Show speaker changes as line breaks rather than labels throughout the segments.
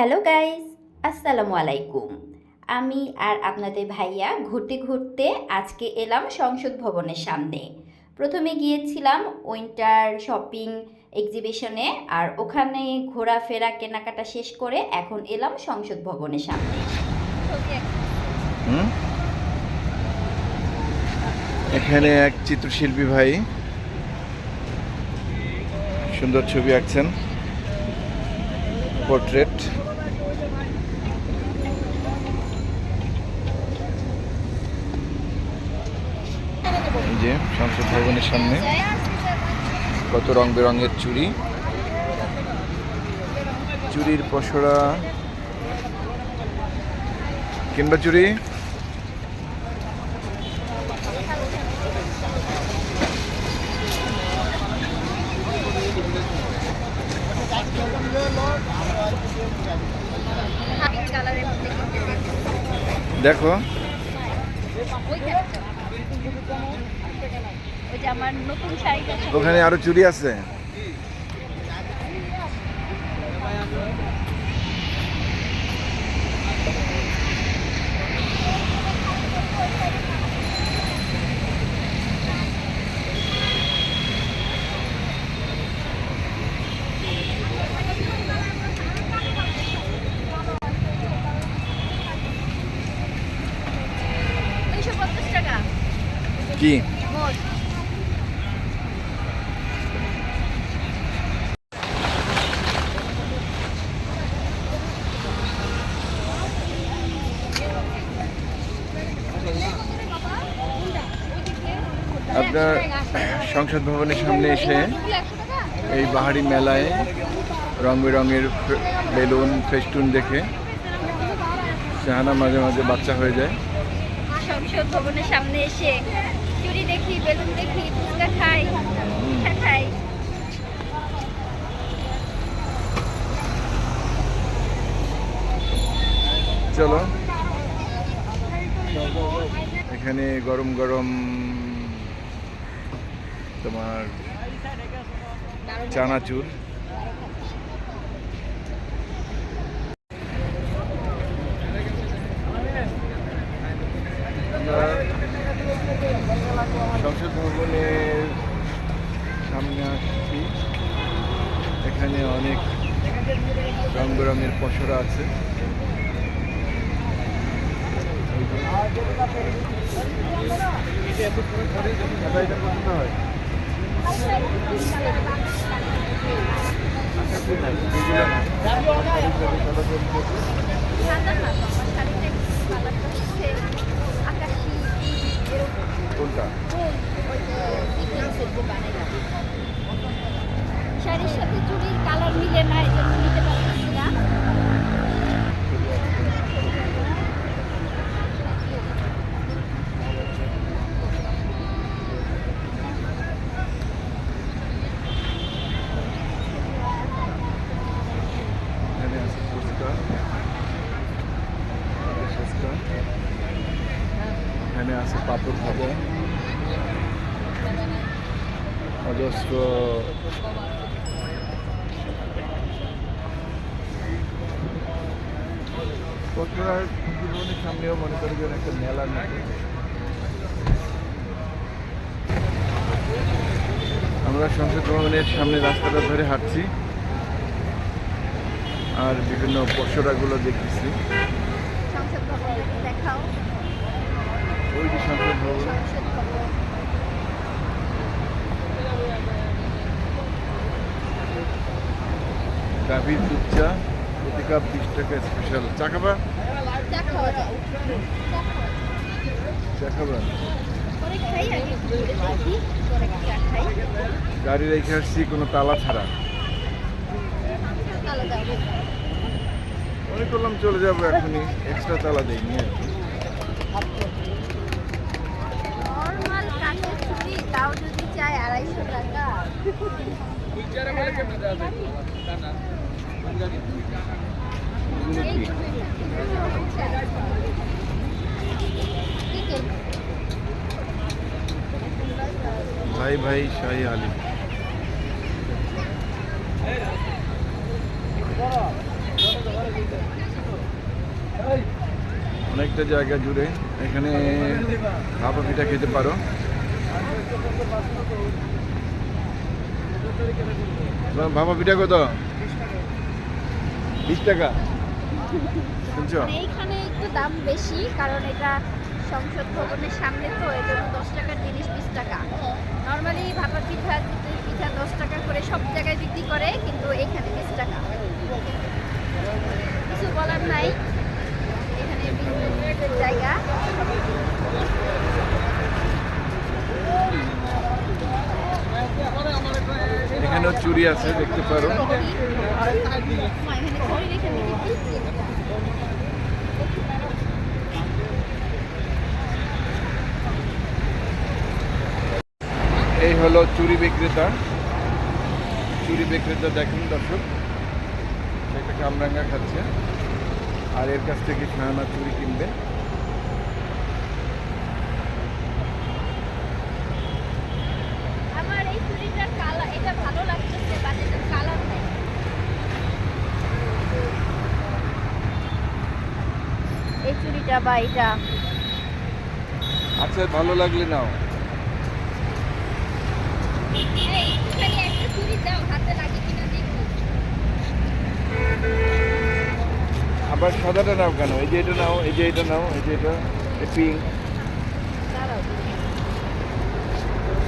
Hello guys আসসালামু আলাইকুম। আমি আর আপনাদের ভাইয়া ঘুরতে ঘুরতে আজকে এলাম সংসদ ভবনের সামনে। প্রথমে গিয়েছিলাম উইন্টার শপিং এক্সিবিশনে আর ওখানে ঘোরাফেরা, কেনাকাটা শেষ করে এখন এলাম সংসদ ভবনের সামনে।
এখানে এক চিত্রশিল্পী ভাই সুন্দর ছবি আঁকছেন। পোর্ট্রেট এই যে সংসদ ভবনের সামনে। কত রং বেরঙের চুড়ি। চুরির পসরা। কিংবা চুরি দেখো।
ওই
ওখানে আরও চুরি আছে? কি? আপনার সংসদ ভবনের সামনে এসে এই বাহারি মেলায় রং বেরঙের বেলুন, ফেস্টুন দেখে সেহানা মাঝে মাঝে বাচ্চা হয়ে যায়।
সংসদ ভবনের সামনে এসে দেখি বেলুন দেখি ফুচকা খাই পিঠা খাই।
চলো। এখানে গরম গরম তোমার চানাচুর। সংসদ ভবনের সামনে আসছি। এখানে অনেক রং পসরা আছে। কোনটা?
শাড়ির সাথে চুড়ির কালার মিলে না এই নিতে পারতেছি না
এখানে আছে ফুচকা ফুচকা এখানে আছে পাপড় ভাজা অজস্র কচুরার জীবনের সামনেও মনে করি যেন একটা মেলার মতো। আমরা সংসদ ভবনের সামনে রাস্তাটা ধরে হাঁটছি আর বিভিন্ন দেখতেছি।
ভবন দেখাও।
ওই যে সংসদ ভবন।
সংসদ ভবন।
গাভীর দুধ চা প্রতি কাপ বিশ টাকা স্পেশাল চা খাবা?
চা
খাবা গাড়ি রেখে আসছি কোনো তালা ছাড়া। মনে করলাম চলে যাব এখনই এক্সট্রা তালা দেয়নি আর কি।
তাও যদি চাই আড়াইশো টাকা?
ভাই ভাই শাহি আলী। অনেকটা জায়গা জুড়ে এখানে ভাপা পিঠা খেতে পারো। ভাপা পিঠা কত? বিশ টাকা।
মানে এইখানে একটু দাম বেশি, কারণ এটা সংসদ ভবনের সামনে তো, এই জন্য দশ টাকার জিনিস বিশ টাকা। নর্মালি ভাপা পিঠা পিঠা দশ টাকা করে সব জায়গায় বিক্রি করে, কিন্তু এখানে বিশ টাকা। কিছু বলার নাই। এখানে জায়গা।
এখানেও চুরি আছে, দেখতে পারো। এই হলো চুরি বিক্রেতা। চুরি বিক্রেতা দেখুন দর্শক সেটা কামরাঙ্গা খাচ্ছে। আর এর কাছ থেকে সাহানা চুরি কিনবে
আমার এই চুড়িটার কালার এটা ভালো লাগতেছে বাট এটার কালার নাই এই চুড়িটা বা এটা?
আচ্ছা ভালো লাগলে নাও।
দেখি
আবার সাদাটা নাও কেন? এই যে এটা নাও এই যে এটা নাও এই যে এটা পিঙ্ক
দাঁড়াও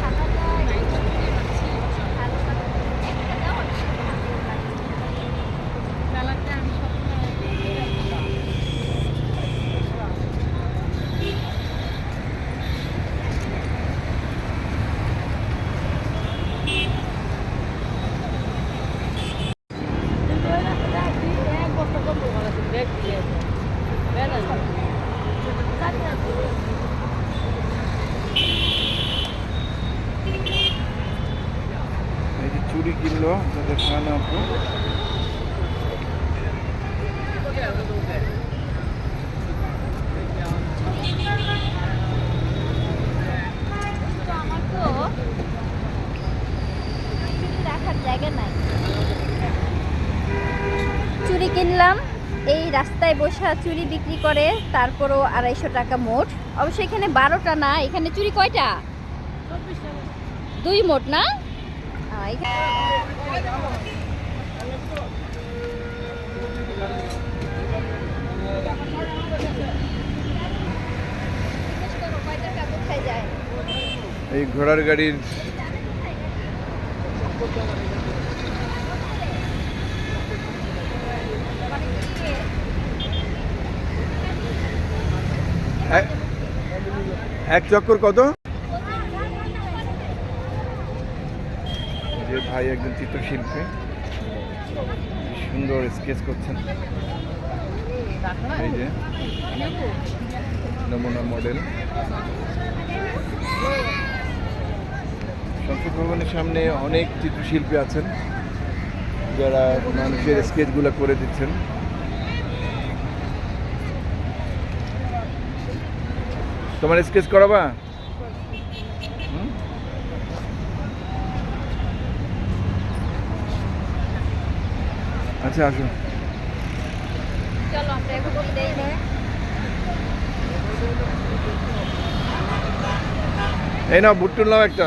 সাদাটা ভালো লাগছে। একটা দাও, আমি একটা হাতে লাগিয়ে দিই। কালারটা আমি সবসময়
এই যে চুড়ি কিনলো আপনাদের সাহানা আপু
তো আমার তো চুড়ি রাখার জায়গা নাই চুড়ি কিনলাম এই চুড়ি বিক্রি করে, তারপরও আড়াইশো টাকা মোট। অবশ্য এখানে বারোটা না, এখানে চুড়ি কয়টা? দুই মোট না?
এই ঘোড়ার গাড়ির এক- এক চক্কর কত? যে ভাই একজন চিত্রশিল্পী সুন্দর স্কেচ করছেন। এই যে, নমুনা মডেল সংসদ ভবনের সামনে অনেক চিত্রশিল্পী আছেন, যারা মানুষের স্কেচগুলো করে দিচ্ছেন। তোমার স্কেচ করাবা? আচ্ছা
আমরা নিই
এই নাও বুট্টুল নাও একটা।